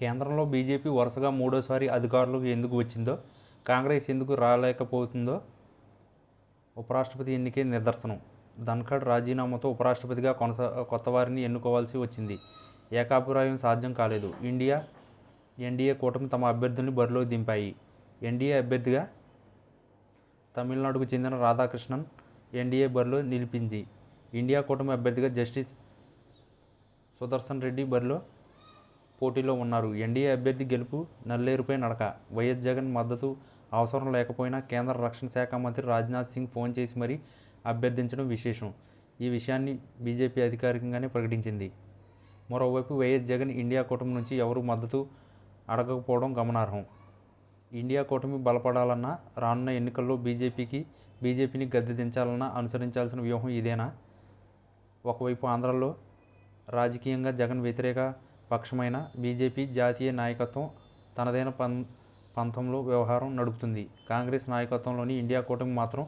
కేంద్రంలో బీజేపీ వరుసగా మూడోసారి అధికారులకు ఎందుకు వచ్చిందో కాంగ్రెస్ ఎందుకు రాలేకపోతుందో ఉపరాష్ట్రపతి ఎన్నికే నిదర్శనం. ధన్ఖడ్ రాజీనామాతో ఉపరాష్ట్రపతిగా కొనసా కొత్త వారిని ఎన్నుకోవాల్సి వచ్చింది. ఏకాభిప్రాయం సాధ్యం కాలేదు. ఇండియా ఎన్డీఏ కూటమి తమ అభ్యర్థుల్ని బరిలోకి దింపాయి. ఎన్డీఏ అభ్యర్థిగా తమిళనాడుకు చెందిన రాధాకృష్ణన్ ఎన్డీఏ బరిలో నిలిపింది. ఇండియా కూటమి అభ్యర్థిగా జస్టిస్ సుదర్శన్ రెడ్డి బరిలో పోటీలో ఉన్నారు. ఎన్డీఏ అభ్యర్థి గెలుపు నల్లేరుపై నడక. వైఎస్ జగన్ మద్దతు అవసరం లేకపోయినా కేంద్ర రక్షణ శాఖ మంత్రి రాజ్నాథ్ సింగ్ ఫోన్ చేసి మరీ అభ్యర్థించడం విశేషం. ఈ విషయాన్ని బీజేపీ అధికారికంగానే ప్రకటించింది. మరోవైపు వైఎస్ జగన్ ఇండియా కూటమి నుంచి ఎవరు మద్దతు అడగకపోవడం గమనార్హం. ఇండియా కూటమి బలపడాలన్నా రానున్న ఎన్నికల్లో బీజేపీకి బీజేపీని గద్దె దించాలన్నా అనుసరించాల్సిన వ్యూహం ఇదేనా? ఒకవైపు ఆంధ్రాలో రాజకీయంగా జగన్ వ్యతిరేక పక్షమైన బీజేపీ జాతీయ నాయకత్వం తనదైన పం పంతంలో వ్యవహారం నడుపుతుంది. కాంగ్రెస్ నాయకత్వంలోని ఇండియా కూటమి మాత్రం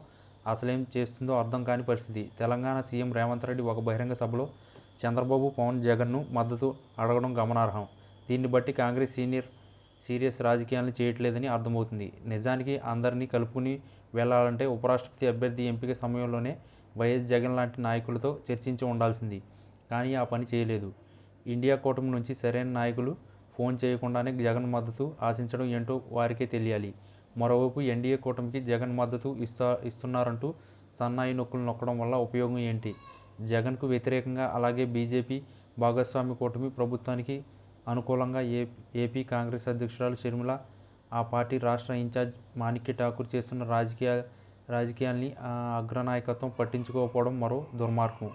అసలేం చేస్తుందో అర్థం కాని పరిస్థితి. తెలంగాణ సీఎం రేవంత్ రెడ్డి ఒక బహిరంగ సభలో చంద్రబాబు పవన్ జగన్ను మద్దతు అడగడం గమనార్హం. దీన్ని బట్టి కాంగ్రెస్ సీనియర్ సీరియస్ రాజకీయాలను చేయట్లేదని అర్థమవుతుంది. నిజానికి అందరినీ కలుపుకుని వెళ్ళాలంటే ఉపరాష్ట్రపతి అభ్యర్థి ఎంపిక సమయంలోనే వైఎస్ జగన్ లాంటి నాయకులతో చర్చించి ఉండాల్సింది. కానీ ఆ పని చేయలేదు. ఇండియా కూటమి నుంచి సరైన నాయకులు ఫోన్ చేయకుండానే జగన్ మద్దతు ఆశించడం ఏంటో వారికే తెలియాలి. మరోవైపు ఎన్డీఏ కూటమికి జగన్ మద్దతు ఇస్తా ఇస్తున్నారంటూ సన్నాయి నొక్కులు నొక్కడం వల్ల ఉపయోగం ఏంటి? జగన్కు వ్యతిరేకంగా అలాగే బీజేపీ భాగస్వామి కూటమి ప్రభుత్వానికి అనుకూలంగా ఏ ఏపీ కాంగ్రెస్ అధ్యక్షురాలు షర్మిల ఆ పార్టీ రాష్ట్ర ఇన్ఛార్జ్ మాణిక్య ఠాకూర్ చేస్తున్న రాజకీయ రాజకీయాల్ని అగ్రనాయకత్వం పట్టించుకోకపోవడం మరో దుర్మార్గం.